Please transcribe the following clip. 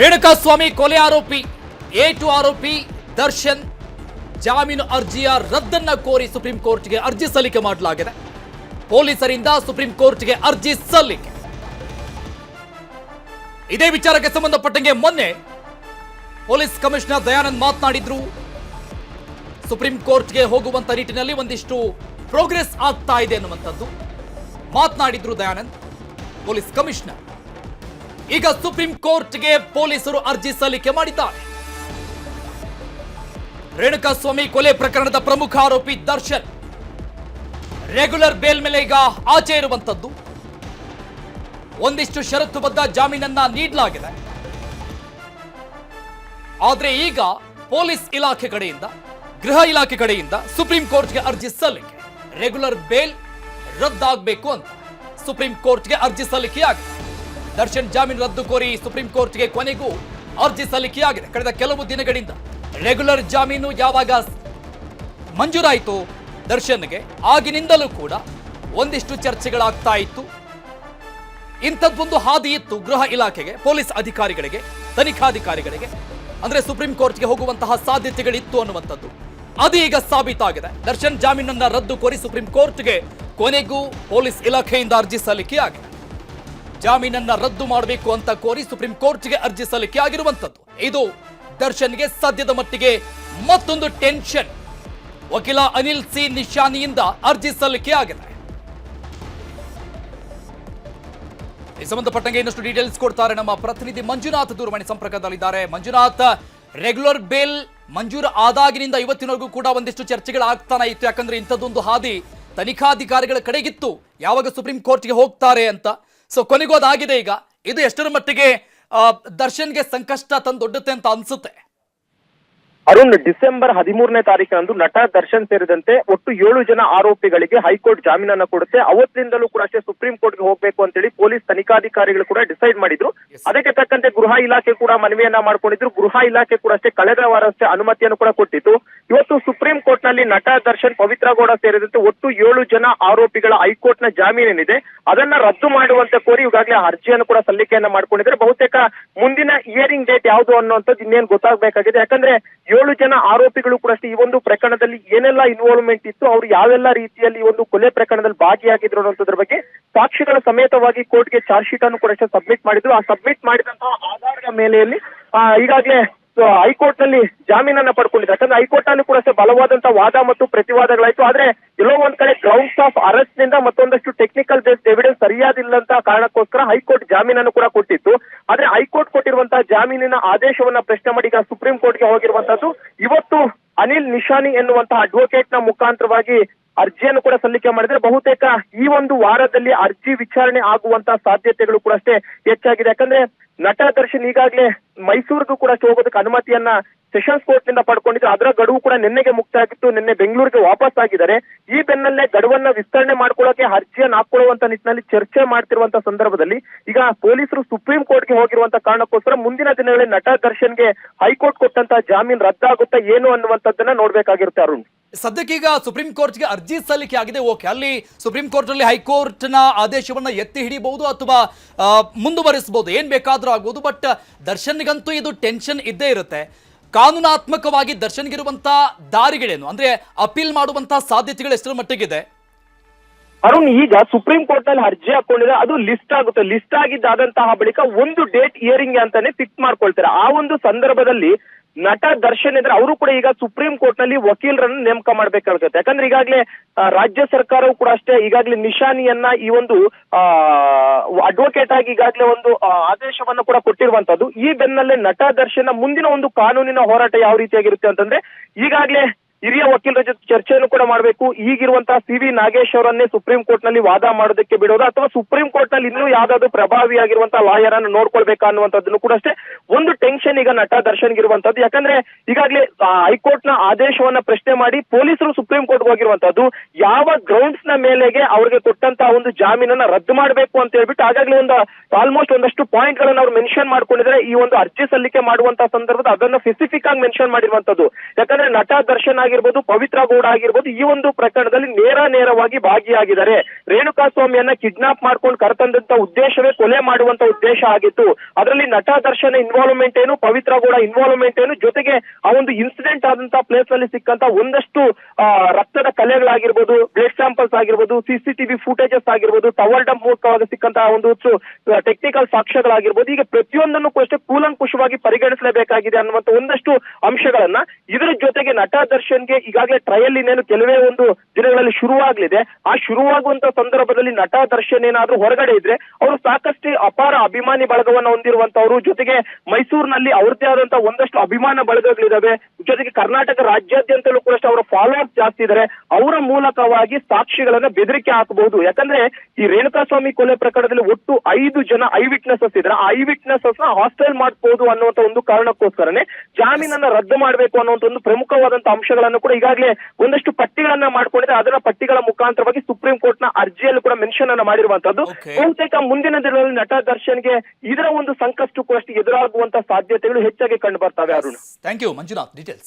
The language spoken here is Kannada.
ರೇಣುಕಾಸ್ವಾಮಿ ಕೊಲೆ ಆರೋಪಿ ಎ ಟು ಆರೋಪಿ ದರ್ಶನ್ ಜಾಮೀನು ಅರ್ಜಿಯ ರದ್ದನ್ನ ಕೋರಿ ಸುಪ್ರೀಂ ಕೋರ್ಟ್ಗೆ ಅರ್ಜಿ ಸಲ್ಲಿಕೆ ಮಾಡಲಾಗಿದೆ. ಪೊಲೀಸರಿಂದ ಸುಪ್ರೀಂ ಕೋರ್ಟ್ಗೆ ಅರ್ಜಿ ಸಲ್ಲಿಕೆ. ಇದೇ ವಿಚಾರಕ್ಕೆ ಸಂಬಂಧಪಟ್ಟಂಗೆ ಮೊನ್ನೆ ಪೊಲೀಸ್ ಕಮಿಷನರ್ ದಯಾನಂದ್ ಮಾತನಾಡಿದ್ರು. ಸುಪ್ರೀಂ ಕೋರ್ಟ್ಗೆ ಹೋಗುವಂತ ನಿಟ್ಟಿನಲ್ಲಿ ಒಂದಿಷ್ಟು ಪ್ರೋಗ್ರೆಸ್ ಆಗ್ತಾ ಇದೆ ಅನ್ನುವಂಥದ್ದು ಮಾತನಾಡಿದ್ರು ದಯಾನಂದ್ ಪೊಲೀಸ್ ಕಮಿಷನರ್. ಈಗ ಸುಪ್ರೀಂ ಕೋರ್ಟ್ಗೆ ಪೊಲೀಸರು ಅರ್ಜಿ ಸಲ್ಲಿಕೆ ಮಾಡಿದ್ದಾರೆ. ರೇಣುಕಾಸ್ವಾಮಿ ಕೊಲೆ ಪ್ರಕರಣದ ಪ್ರಮುಖ ಆರೋಪಿ ದರ್ಶನ್. ರೆಗ್ಯುಲರ್ ಬೇಲ್ ಮೇಲೆ ಈಗ ಆಚೆ ಇರುವಂತದ್ದು ಒಂದಿಷ್ಟು ಷರತ್ತುಬದ್ಧ ಜಾಮೀನನ್ನ ನೀಡಲಾಗಿದೆ. ಆದ್ರೆ ಈಗ ಪೊಲೀಸ್ ಇಲಾಖೆ ಕಡೆಯಿಂದ, ಗೃಹ ಇಲಾಖೆ ಕಡೆಯಿಂದ ಸುಪ್ರೀಂ ಕೋರ್ಟ್ಗೆ ಅರ್ಜಿ ಸಲ್ಲಿಕೆ. ರೆಗ್ಯುಲರ್ ಬೇಲ್ ರದ್ದಾಗಬೇಕು ಅಂತ ಸುಪ್ರೀಂ ಕೋರ್ಟ್ಗೆ ಅರ್ಜಿ ಸಲ್ಲಿಕೆಯಾಗಿದೆ. ದರ್ಶನ್ ಜಾಮೀನು ರದ್ದು ಕೋರಿ ಸುಪ್ರೀಂ ಕೋರ್ಟ್ಗೆ ಕೊನೆಗೂ ಅರ್ಜಿ ಸಲ್ಲಿಕೆಯಾಗಿದೆ. ಕಳೆದ ಕೆಲವು ದಿನಗಳಿಂದ ರೆಗ್ಯುಲರ್ ಜಾಮೀನು ಯಾವಾಗ ಮಂಜೂರಾಯಿತು ದರ್ಶನ್ಗೆ ಆಗಿನಿಂದಲೂ ಕೂಡ ಒಂದಿಷ್ಟು ಚರ್ಚೆಗಳಾಗ್ತಾ ಇತ್ತು. ಇಂಥದ್ದೊಂದು ಹಾದಿ ಇತ್ತು ಗೃಹ ಇಲಾಖೆಗೆ, ಪೊಲೀಸ್ ಅಧಿಕಾರಿಗಳಿಗೆ, ತನಿಖಾಧಿಕಾರಿಗಳಿಗೆ. ಅಂದ್ರೆ ಸುಪ್ರೀಂ ಕೋರ್ಟ್ಗೆ ಹೋಗುವಂತಹ ಸಾಧ್ಯತೆಗಳಿತ್ತು ಅನ್ನುವಂಥದ್ದು. ಅದು ಈಗ ಸಾಬೀತಾಗಿದೆ. ದರ್ಶನ್ ಜಾಮೀನನ್ನ ರದ್ದು ಕೋರಿ ಸುಪ್ರೀಂ ಕೋರ್ಟ್ಗೆ ಕೊನೆಗೂ ಪೊಲೀಸ್ ಇಲಾಖೆಯಿಂದ ಅರ್ಜಿ ಸಲ್ಲಿಕೆಯಾಗಿದೆ. ಜಾಮೀನನ್ನ ರದ್ದು ಮಾಡಬೇಕು ಅಂತ ಕೋರಿ ಸುಪ್ರೀಂ ಕೋರ್ಟ್ಗೆ ಅರ್ಜಿ ಸಲ್ಲಿಕೆ ಆಗಿರುವಂತದ್ದು ಇದು ದರ್ಶನ್ಗೆ ಸದ್ಯದ ಮಟ್ಟಿಗೆ ಮತ್ತೊಂದು ಟೆನ್ಷನ್. ವಕೀಲ ಅನಿಲ್ ಸಿ ನಿಶಾನಿಯಿಂದ ಅರ್ಜಿ ಸಲ್ಲಿಕೆ ಆಗಿದೆ. ಈ ಸಂಬಂಧಪಟ್ಟಂಗೆ ಇನ್ನಷ್ಟು ಡೀಟೇಲ್ಸ್ ಕೊಡ್ತಾರೆ ನಮ್ಮ ಪ್ರತಿನಿಧಿ ಮಂಜುನಾಥ್ ದೂರವಾಣಿ ಸಂಪರ್ಕದಲ್ಲಿದ್ದಾರೆ. ಮಂಜುನಾಥ್, ರೆಗ್ಯುಲರ್ ಬೇಲ್ ಮಂಜೂರು ಆದಾಗಿನಿಂದ ಇವತ್ತಿನವರೆಗೂ ಕೂಡ ಒಂದಿಷ್ಟು ಚರ್ಚೆಗಳಾಗ್ತಾನೆ ಇತ್ತು. ಯಾಕಂದ್ರೆ ಇಂಥದ್ದೊಂದು ಹಾದಿ ತನಿಖಾಧಿಕಾರಿಗಳ ಕಡೆಗಿತ್ತು. ಯಾವಾಗ ಸುಪ್ರೀಂ ಕೋರ್ಟ್ಗೆ ಹೋಗ್ತಾರೆ ಅಂತ ಸೊ ಕೊನೆಗೂ ಅದಾಗಿದೆ ಈಗ. ಇದು ಎಷ್ಟರ ಮಟ್ಟಿಗೆ ದರ್ಶನ್ಗೆ ಸಂಕಷ್ಟ ತಂದೊಡ್ಡುತ್ತೆ ಅಂತ ಅನ್ಸುತ್ತೆ. ಅರುಣ್ ಡಿಸೆಂಬರ್ ಹದಿಮೂರನೇ ತಾರೀಕಿನಂದು ನಟ ದರ್ಶನ್ ಸೇರಿದಂತೆ ಒಟ್ಟು ಏಳು ಜನ ಆರೋಪಿಗಳಿಗೆ ಹೈಕೋರ್ಟ್ ಜಾಮೀನನ್ನ ಕೊಡುತ್ತೆ. ಅವತ್ತಿನಿಂದಲೂ ಕೂಡ ಅಷ್ಟೇ ಸುಪ್ರೀಂ ಕೋರ್ಟ್ಗೆ ಹೋಗಬೇಕು ಅಂತೇಳಿ ಪೊಲೀಸ್ ತನಿಖಾಧಿಕಾರಿಗಳು ಕೂಡ ಡಿಸೈಡ್ ಮಾಡಿದ್ರು. ಅದಕ್ಕೆ ತಕ್ಕಂತೆ ಗೃಹ ಇಲಾಖೆ ಕೂಡ ಮನವಿಯನ್ನ ಮಾಡ್ಕೊಂಡಿದ್ರು. ಗೃಹ ಇಲಾಖೆ ಕೂಡ ಅಷ್ಟೇ ಕಳೆದ ವಾರ ಅಷ್ಟೇ ಅನುಮತಿಯನ್ನು ಕೂಡ ಕೊಟ್ಟಿತ್ತು. ಇವತ್ತು ಸುಪ್ರೀಂ ಕೋರ್ಟ್ನಲ್ಲಿ ನಟ ದರ್ಶನ್ ಪವಿತ್ರ ಗೌಡ ಸೇರಿದಂತೆ ಒಟ್ಟು ಏಳು ಜನ ಆರೋಪಿಗಳ ಹೈಕೋರ್ಟ್ನ ಜಾಮೀನೇನಿದೆ. ಅದನ್ನ ರದ್ದು ಮಾಡುವಂತೆ ಕೋರಿ ಈಗಾಗಲೇ ಅರ್ಜಿಯನ್ನು ಕೂಡ ಸಲ್ಲಿಕೆಯನ್ನ ಮಾಡ್ಕೊಂಡಿದ್ರೆ ಬಹುತೇಕ ಮುಂದಿನ ಇಯರಿಂಗ್ ಡೇಟ್ ಯಾವುದು ಅನ್ನುವಂಥದ್ದು ಇನ್ನೇನು ಗೊತ್ತಾಗಬೇಕಾಗಿದೆ. ಯಾಕಂದ್ರೆ ಏಳು ಜನ ಆರೋಪಿಗಳು ಕೂಡ ಅಷ್ಟೇ. ಈ ಒಂದು ಪ್ರಕರಣದಲ್ಲಿ ಏನೆಲ್ಲ ಇನ್ವಾಲ್ವ್ಮೆಂಟ್ ಇತ್ತು, ಅವರು ಯಾವೆಲ್ಲ ರೀತಿಯಲ್ಲಿ ಒಂದು ಕೊಲೆ ಪ್ರಕರಣದಲ್ಲಿ ಭಾಗಿಯಾಗಿದ್ರು ಅನ್ನೋದ್ರ ಬಗ್ಗೆ ಸಾಕ್ಷಿಗಳ ಸಮೇತವಾಗಿ ಕೋರ್ಟ್ಗೆ ಚಾರ್ಜ್ ಶೀಟ್ ಅನ್ನು ಕೂಡ ಸಬ್ಮಿಟ್ ಮಾಡಿದ್ರು ಆ ಸಬ್ಮಿಟ್ ಮಾಡಿದಂತಹ ಆಧಾರದ ಮೇಲೆಯಲ್ಲಿ ಈಗಾಗಲೇ ಹೈಕೋರ್ಟ್ನಲ್ಲಿ ಜಾಮೀನನ್ನ ಪಡ್ಕೊಂಡಿದೆ ಯಾಕಂದ್ರೆ ಹೈಕೋರ್ಟ್ನಲ್ಲಿ ಕೂಡ ಬಲವಾದಂತಹ ವಾದ ಮತ್ತು ಪ್ರತಿವಾದಗಳಾಯ್ತು. ಆದ್ರೆ ಎಲ್ಲೋ ಒಂದ್ ಕಡೆ ಗ್ರೌಂಡ್ಸ್ ಆಫ್ ಅರೆಸ್ಟ್ನಿಂದ ಮತ್ತೊಂದಷ್ಟು ಟೆಕ್ನಿಕಲ್ ಬೇಸ್ಡ್ ಎವಿಡೆನ್ಸ್ ಸರಿಯಾದಿಲ್ಲ ಅಂತ ಕಾರಣಕ್ಕೋಸ್ಕರ ಹೈಕೋರ್ಟ್ ಜಾಮೀನನ್ನು ಕೂಡ ಕೊಟ್ಟಿತ್ತು. ಆದ್ರೆ ಹೈಕೋರ್ಟ್ ಕೊಟ್ಟಿರುವಂತಹ ಜಾಮೀನಿನ ಆದೇಶವನ್ನ ಪ್ರಶ್ನೆ ಮಾಡಿ ಈಗ ಸುಪ್ರೀಂ ಕೋರ್ಟ್ಗೆ ಹೋಗಿರುವಂತದ್ದು ಇವತ್ತು ಅನಿಲ್ ನಿಶಾನಿ ಎನ್ನುವಂತಹ ಅಡ್ವೊಕೇಟ್ನ ಮುಖಾಂತರವಾಗಿ ಅರ್ಜಿಯನ್ನು ಕೂಡ ಸಲ್ಲಿಕೆ ಮಾಡಿದ್ರೆ ಬಹುತೇಕ ಈ ಒಂದು ವಾರದಲ್ಲಿ ಅರ್ಜಿ ವಿಚಾರಣೆ ಆಗುವಂತಹ ಸಾಧ್ಯತೆಗಳು ಕೂಡ ಅಷ್ಟೇ ಹೆಚ್ಚಾಗಿದೆ. ಯಾಕಂದ್ರೆ ನಟ ದರ್ಶನ್ ಈಗಾಗಲೇ ಮೈಸೂರಿಗೂ ಕೂಡ ಹೋಗೋದಕ್ಕೆ ಅನುಮತಿಯನ್ನ ಸೆಷನ್ಸ್ ಕೋರ್ಟ್ನಿಂದ ಪಡ್ಕೊಂಡಿದ್ರು. ಅದರ ಗಡುವು ಕೂಡ ನಿನ್ನೆಗೆ ಮುಕ್ತ ಆಗಿತ್ತು. ನಿನ್ನೆ ಬೆಂಗಳೂರಿಗೆ ವಾಪಸ್ ಆಗಿದ್ದಾರೆ. ಈ ಬೆನ್ನಲ್ಲೇ ಗಡುವನ್ನ ವಿಸ್ತರಣೆ ಮಾಡ್ಕೊಳ್ಳೋಕೆ ಅರ್ಜಿಯನ್ನು ಹಾಕೊಳ್ಳುವಂತ ನಿಟ್ಟಿನಲ್ಲಿ ಚರ್ಚೆ ಮಾಡ್ತಿರುವಂತ ಸಂದರ್ಭದಲ್ಲಿ ಈಗ ಪೊಲೀಸರು ಸುಪ್ರೀಂ ಕೋರ್ಟ್ಗೆ ಹೋಗಿರುವಂತ ಕಾರಣಕ್ಕೋಸ್ಕರ ಮುಂದಿನ ದಿನಗಳಲ್ಲಿ ನಟ ದರ್ಶನ್ಗೆ ಹೈಕೋರ್ಟ್ ಕೊಟ್ಟಂತ ಜಾಮೀನ್ ರದ್ದಾಗುತ್ತಾ ಏನು ಅನ್ನುವಂಥದ್ದನ್ನ ನೋಡ್ಬೇಕಾಗಿರುತ್ತೆ ಅರುಣ್. ಸದ್ಯಕ್ಕೀಗ ಸುಪ್ರೀಂ ಕೋರ್ಟ್ಗೆ ಅರ್ಜಿ ಸಲ್ಲಿಕೆ ಆಗಿದೆ. ಓಕೆ, ಅಲ್ಲಿ ಸುಪ್ರೀಂ ಕೋರ್ಟ್ ಹೈಕೋರ್ಟ್ ಹೈಕೋರ್ಟ್ನ ಆದೇಶವನ್ನ ಎತ್ತಿ ಹಿಡಿಬಹುದು ಅಥವಾ ಮುಂದುವರಿಸಬಹುದು. ಏನ್ ಬೇಕಾದ್ರೂ ಆಗ್ಬೋದು, ಬಟ್ ದರ್ಶನ್ಗಂತೂ ಇದು ಟೆನ್ಷನ್ ಇದ್ದೇ ಇರುತ್ತೆ. ಕಾನೂನಾತ್ಮಕವಾಗಿ ದರ್ಶನ್ಗಿರುವಂತ ದಾರಿಗಳೇನು? ಅಂದ್ರೆ ಅಪೀಲ್ ಮಾಡುವಂತಹ ಸಾಧ್ಯತೆಗಳು ಎಷ್ಟರ ಮಟ್ಟಿಗಿದೆ? ಅರುಣ್, ಈಗ ಸುಪ್ರೀಂ ಕೋರ್ಟ್ನಲ್ಲಿ ಅರ್ಜಿ ಹಾಕೊಂಡಿದ್ರೆ ಅದು ಲಿಸ್ಟ್ ಆಗುತ್ತೆ. ಲಿಸ್ಟ್ ಆಗಿದ್ದಾದಂತಹ ಬಳಿಕ ಒಂದು ಡೇಟ್ ಇಯರಿಂಗ್ ಅಂತಾನೆ ಫಿಕ್ಸ್ ಮಾಡ್ಕೊಳ್ತಾರೆ? ಆ ಒಂದು ಸಂದರ್ಭದಲ್ಲಿ ನಟ ದರ್ಶನ್ ಇದ್ರೆ ಅವರು ಕೂಡ ಈಗ ಸುಪ್ರೀಂ ಕೋರ್ಟ್ನಲ್ಲಿ ವಕೀಲರನ್ನು ನೇಮಕ ಮಾಡ್ಬೇಕಾಗುತ್ತೆ ಯಾಕಂದ್ರೆ ಈಗಾಗಲೇ ರಾಜ್ಯ ಸರ್ಕಾರವು ಕೂಡ ಅಷ್ಟೇ ಈಗಾಗಲೇ ನಿಶಾನಿಯನ್ನ ಈ ಒಂದು ಅಡ್ವೊಕೇಟ್ ಆಗಿ ಈಗಾಗಲೇ ಒಂದು ಆದೇಶವನ್ನು ಕೂಡ ಕೊಟ್ಟಿರುವಂತದ್ದು. ಈ ಬೆನ್ನಲ್ಲೇ ನಟ ದರ್ಶನ ಮುಂದಿನ ಒಂದು ಕಾನೂನಿನ ಹೋರಾಟ ಯಾವ ರೀತಿಯಾಗಿರುತ್ತೆ ಅಂತಂದ್ರೆ, ಈಗಾಗಲೇ ಹಿರಿಯ ವಕೀಲರ ಜೊತೆ ಚರ್ಚೆಯನ್ನು ಕೂಡ ಮಾಡಬೇಕು. ಈಗಿರುವಂತಹ ಸಿ ವಿ ನಾಗೇಶ್ ಅವರನ್ನೇ ಸುಪ್ರೀಂ ಕೋರ್ಟ್ನಲ್ಲಿ ವಾದ ಮಾಡೋದಕ್ಕೆ ಬಿಡೋದು? ಅಥವಾ ಸುಪ್ರೀಂ ಕೋರ್ಟ್ನಲ್ಲಿ ಇನ್ನೂ ಯಾವ್ದಾದ್ರು ಪ್ರಭಾವಿಯಾಗಿರುವಂತಹ ಲಾಯರ್ ಅನ್ನು ನೋಡ್ಕೊಳ್ಬೇಕಾ ಅನ್ನುವಂಥದ್ದನ್ನು ಕೂಡ ಅಷ್ಟೇ ಒಂದು ಟೆನ್ಷನ್ ಈಗ ನಟ ದರ್ಶನ್ ಇರುವಂತದ್ದು ಯಾಕಂದ್ರೆ ಈಗಾಗಲೇ ಹೈಕೋರ್ಟ್ನ ಆದೇಶವನ್ನ ಪ್ರಶ್ನೆ ಮಾಡಿ ಪೊಲೀಸರು ಸುಪ್ರೀಂ ಕೋರ್ಟ್ ಹೋಗಿರುವಂತದ್ದು ಯಾವ ಗ್ರೌಂಡ್ಸ್ನ ಮೇಲೆಗೆ ಅವ್ರಿಗೆ ಕೊಟ್ಟಂತಹ ಒಂದು ಜಾಮೀನನ್ನ ರದ್ದು ಮಾಡಬೇಕು ಅಂತ ಹೇಳ್ಬಿಟ್ಟು ಆಗಾಗ್ಲೇ ಒಂದು ಆಲ್ಮೋಸ್ಟ್ ಒಂದಷ್ಟು ಪಾಯಿಂಟ್ ಗಳನ್ನ ಅವ್ರು ಮೆನ್ಷನ್ ಮಾಡ್ಕೊಂಡಿದ್ರೆ ಈ ಒಂದು ಅರ್ಜಿ ಸಲ್ಲಿಕೆ ಮಾಡುವಂತಹ ಸಂದರ್ಭದ ಅದನ್ನ ಸ್ಪೆಸಿಫಿಕ್ ಆಗಿ ಮೆನ್ಷನ್ ಮಾಡಿರುವಂತದ್ದು ಯಾಕಂದ್ರೆ ನಟ ದರ್ಶನ್ ಆಗಿರ್ಬೋದು ಆಗಿರ್ಬೋದು, ಪವಿತ್ರ ಗೌಡ ಆಗಿರ್ಬೋದು, ಈ ಒಂದು ಪ್ರಕರಣದಲ್ಲಿ ನೇರ ನೇರವಾಗಿ ಭಾಗಿಯಾಗಿದ್ದಾರೆ. ರೇಣುಕಾ ಸ್ವಾಮಿಯನ್ನ ಕಿಡ್ನಾಪ್ ಮಾಡ್ಕೊಂಡು ಕರೆತಂದಂತ ಉದ್ದೇಶವೇ ಕೊಲೆ ಮಾಡುವಂತ ಉದ್ದೇಶ ಆಗಿತ್ತು. ಅದರಲ್ಲಿ ನಟ ದರ್ಶನ ಇನ್ವಾಲ್ವ್ಮೆಂಟ್ ಏನು, ಪವಿತ್ರ ಗೌಡ ಇನ್ವಾಲ್ವ್ಮೆಂಟ್ ಏನು, ಜೊತೆಗೆ ಆ ಒಂದು ಇನ್ಸಿಡೆಂಟ್ ಆದಂತ ಪ್ಲೇಸ್ನಲ್ಲಿ ಸಿಕ್ಕಂತ ಒಂದಷ್ಟು ರಕ್ತದ ಕಲೆಗಳಾಗಿರ್ಬೋದು ಬ್ಲಡ್ ಸ್ಯಾಂಪಲ್ಸ್ ಆಗಿರ್ಬೋದು ಸಿಸಿಟಿವಿ ಫುಟೇಜಸ್ ಆಗಿರ್ಬೋದು ಟವರ್ ಡಂಪ್ ಮೂಲಕವಾಗಿ ಸಿಕ್ಕಂತಹ ಒಂದು ಟೆಕ್ನಿಕಲ್ ಸಾಕ್ಷ್ಯಗಳಾಗಿರ್ಬೋದು. ಈಗ ಪ್ರತಿಯೊಂದನ್ನು ಅಷ್ಟೇ ಕೂಲಂಕುಷವಾಗಿ ಪರಿಗಣಿಸಲೇಬೇಕಾಗಿದೆ ಅನ್ನುವಂತ ಒಂದಷ್ಟು ಅಂಶಗಳನ್ನ ಇದರ ಜೊತೆಗೆ ನಟ ದರ್ಶನ್ಗೆ ಈಗಾಗಲೇ ಟ್ರಯಲ್ ಇನ್ನೇನು ಕೆಲವೇ ಒಂದು ದಿನಗಳಲ್ಲಿ ಶುರುವಾಗಲಿದೆ. ಆ ಶುರುವಾಗುವಂತ ಸಂದರ್ಭದಲ್ಲಿ ನಟ ದರ್ಶನ್ ಏನಾದ್ರೂ ಹೊರಗಡೆ ಇದ್ರೆ ಅವರು ಸಾಕಷ್ಟು ಅಪಾರ ಅಭಿಮಾನಿ ಬಳಗವನ್ನ ಹೊಂದಿರುವಂತವರು, ಜೊತೆಗೆ ಮೈಸೂರಿನಲ್ಲಿ ಅವ್ರದ್ದೇ ಆದಂತ ಒಂದಷ್ಟು ಅಭಿಮಾನ ಬಳಗಗಳಿದಾವೆ. ಜೊತೆಗೆ ಕರ್ನಾಟಕ ರಾಜ್ಯಾದ್ಯಂತಲೂ ಕೂಡ ಅವರ ಫಾಲೋಅಪ್ ಜಾಸ್ತಿ ಇದ್ದಾರೆ ಅವರ ಮೂಲಕವಾಗಿ ಸಾಕ್ಷಿಗಳನ್ನ ಬೆದರಿಕೆ ಹಾಕಬಹುದು. ಯಾಕಂದ್ರೆ ಈ ರೇಣುಕಾಸ್ವಾಮಿ ಕೊಲೆ ಪ್ರಕರಣದಲ್ಲಿ ಒಟ್ಟು ಐದು ಜನ ಐ ವಿಟ್ನೆಸಸ್ ಇದ್ರೆ. ಆ ಐ ವಿಟ್ನೆಸಸ್ನ ಹಾಸ್ಟೆಲ್ ಮಾಡಬಹುದು ಅನ್ನುವಂತ ಒಂದು ಕಾರಣಕ್ಕೋಸ್ಕರನೇ ಜಾಮೀನನ್ನ ರದ್ದು ಮಾಡಬೇಕು ಅನ್ನುವಂತ ಒಂದು ಪ್ರಮುಖವಾದಂತ ಅಂಶಗಳನ್ನು ಕೂಡ ಈಗಾಗಲೇ ಒಂದಷ್ಟು ಪಟ್ಟಿಗಳನ್ನ ಮಾಡ್ಕೊಂಡಿದೆ ಅದರ ಪಟ್ಟಿಗಳ ಮುಖಾಂತರವಾಗಿ ಸುಪ್ರೀಂ ಕೋರ್ಟ್ನ ಅರ್ಜಿಯಲ್ಲಿ ಕೂಡ ಮೆನ್ಷನ್ ಅನ್ನ ಮಾಡಿರುವಂತದ್ದು. ಬಹುತೇಕ ಮುಂದಿನ ದಿನಗಳಲ್ಲಿ ನಟ ದರ್ಶನ್ಗೆ ಇದರ ಒಂದು ಸಂಕಷ್ಟಕ್ಕೂ ಅಷ್ಟು ಎದುರಾಗುವಂತ ಸಾಧ್ಯತೆಗಳು ಹೆಚ್ಚಾಗಿ ಕಂಡು ಬರ್ತವೆ Arun. Thank you Manjunath. Details